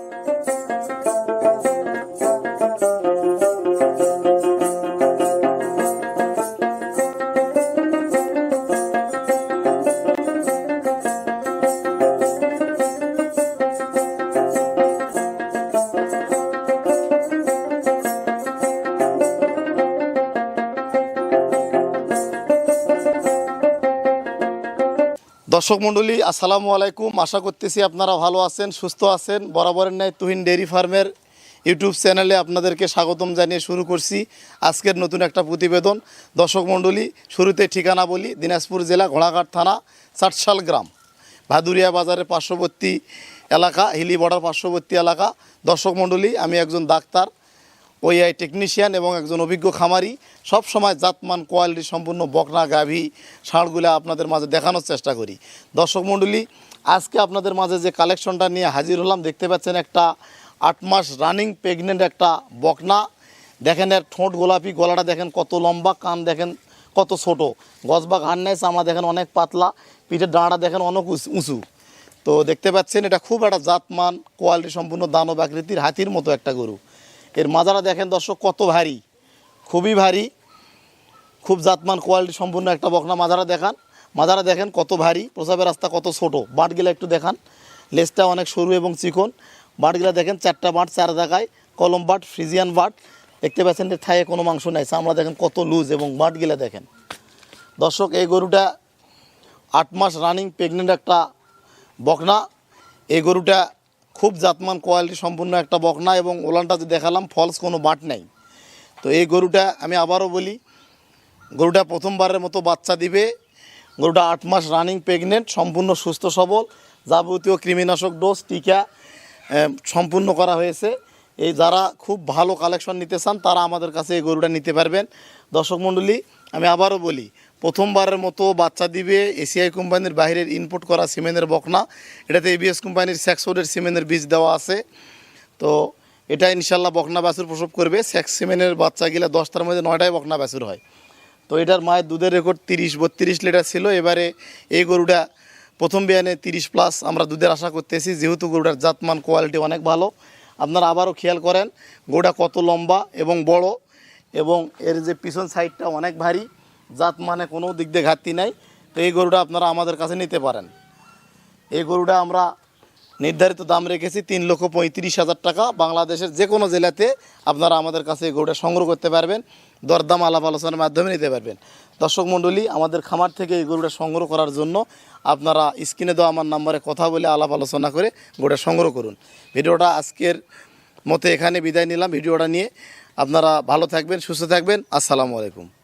Música দর্শক মণ্ডলী, আসসালামু আলাইকুম। আশা করতেছি আপনারা ভালো আছেন, সুস্থ আছেন। বরাবরের ন্যায় তুহিন ডেয়ারি ফার্মের ইউটিউব চ্যানেলে আপনাদেরকে স্বাগতম জানিয়ে শুরু করছি আজকের নতুন একটা প্রতিবেদন। দর্শক মণ্ডলী, শুরুতে ঠিকানা বলি, দিনাজপুর জেলা, ঘোড়াঘাট থানা, চাটশাল গ্রাম। ভাদুরিয়া বাজারের পার্শ্ববর্তী এলাকা, হিলি বর্ডার পার্শ্ববর্তী এলাকা। দর্শক মণ্ডলী, আমি একজন ডাক্তার ওইআই টেকনিশিয়ান এবং একজন অভিজ্ঞ খামারি, সব সময় জাতমান, কোয়ালিটি সম্পূর্ণ বকনা, গাভী, ষাঁড়গুলো আপনাদের মাঝে দেখানোর চেষ্টা করি। দর্শক মণ্ডলী, আজকে আপনাদের মাঝে যে কালেকশনটা নিয়ে হাজির হলাম, দেখতে পাচ্ছেন একটা আট মাস রানিং প্রেগনেন্ট একটা বকনা। দেখেন এর ঠোঁট গোলাপি, গলাটা দেখেন কত লম্বা, কান দেখেন কত ছোট। বা ঘাড় নেয় চামড়া দেখেন অনেক পাতলা, পিঠের ডাঁড়া দেখেন অনেক উঁচু। তো দেখতে পাচ্ছেন, এটা খুব একটা জাতমান, কোয়ালিটি সম্পূর্ণ দানব আকৃতির হাতির মতো একটা গরু। এর মাজারা দেখেন দর্শক, কত ভারী, খুবই ভারী, খুব জাতমান কোয়ালিটি সম্পূর্ণ একটা বকনা মাজারা দেখান। মাজারা দেখেন কত ভারী, প্রসাবের রাস্তা কত ছোট। বাঁটগুলো একটু দেখান লেজটা অনেক সরু এবং চিকন। বাঁটগুলো দেখেন চারটা বাট চার জায়গায়, কলম বাট, ফ্রিজিয়ান বাট। দেখতে পাচ্ছেন যে থায়ে কোনো মাংস নাই, চামড়া দেখেন কত লুজ এবং বাঁটগুলো দেখেন। দর্শক, এই গরুটা আট মাস রানিং প্রেগনেন্ট একটা বকনা। এই গরুটা খুব জাতমান কোয়ালিটি সম্পূর্ণ একটা বকনা এবং ওলানটা যে দেখালাম ফলস কোনো বাট নেই। তো এই গরুটা আমি আবারও বলি, গরুটা প্রথমবারের মতো বাচ্চা দিবে। গরুটা আট মাস রানিং প্রেগনেন্ট সম্পূর্ণ সুস্থ সবল, যাবতীয় কৃমিনাশক ডোজ টিকা সম্পূর্ণ করা হয়েছে। এই যারা খুব ভালো কালেকশন নিতে চান, তারা আমাদের কাছে এই গরুটা নিতে পারবেন। দর্শক মণ্ডলী, আমি আবারও বলি প্রথমবারের মতো বাচ্চা দিবে এসিআই কোম্পানির বাইরের ইনপুট করা সিমেন্টের বকনা। এটাতে এবিএস কোম্পানির স্যাক্সোডের সিমেন্টের বীজ দেওয়া আছে। তো এটা ইনশাল্লাহ বকনা বাছুর প্রসব করবে। স্যাক্স সিমেন্টের বাচ্চা গেলে দশটার মধ্যে নয়টায় বকনা বাছুর হয়। তো এটার মায়ের দুধের রেকর্ড তিরিশ, বত্রিশ লিটার ছিল। এবারে এই গরুটা প্রথম বিয়ানে তিরিশ প্লাস আমরা দুধের আশা করতেছি। যেহেতু গরুটার জাতমান কোয়ালিটি অনেক ভালো। আপনারা আবারও খেয়াল করেন, গরুটা কত লম্বা এবং বড় এবং এর যে পিছন সাইডটা অনেক ভারী। জাত মানে কোনো দিক দিয়ে ঘাটতি নাই। তো এই গরুটা আপনারা আমাদের কাছে নিতে পারেন। এই গরুটা আমরা নির্ধারিত দাম রেখেছি তিন লক্ষ পঁয়ত্রিশ হাজার টাকা। বাংলাদেশের যে কোনো জেলাতে আপনারা আমাদের কাছে এই গরুটা সংগ্রহ করতে পারবেন, দরদাম আলাপ আলোচনার মাধ্যমে নিতে পারবেন। দর্শক মণ্ডলী, আমাদের খামার থেকে এই গরুটা সংগ্রহ করার জন্য আপনারা স্ক্রিনে দেওয়া আমার নাম্বারে কথা বলে আলাপ আলোচনা করে গরুটা সংগ্রহ করুন। ভিডিওটা আজকের মতো এখানে বিদায় নিলাম। ভিডিওটা নিয়ে আপনারা ভালো থাকবেন, সুস্থ থাকবেন। আসসালামু আলাইকুম।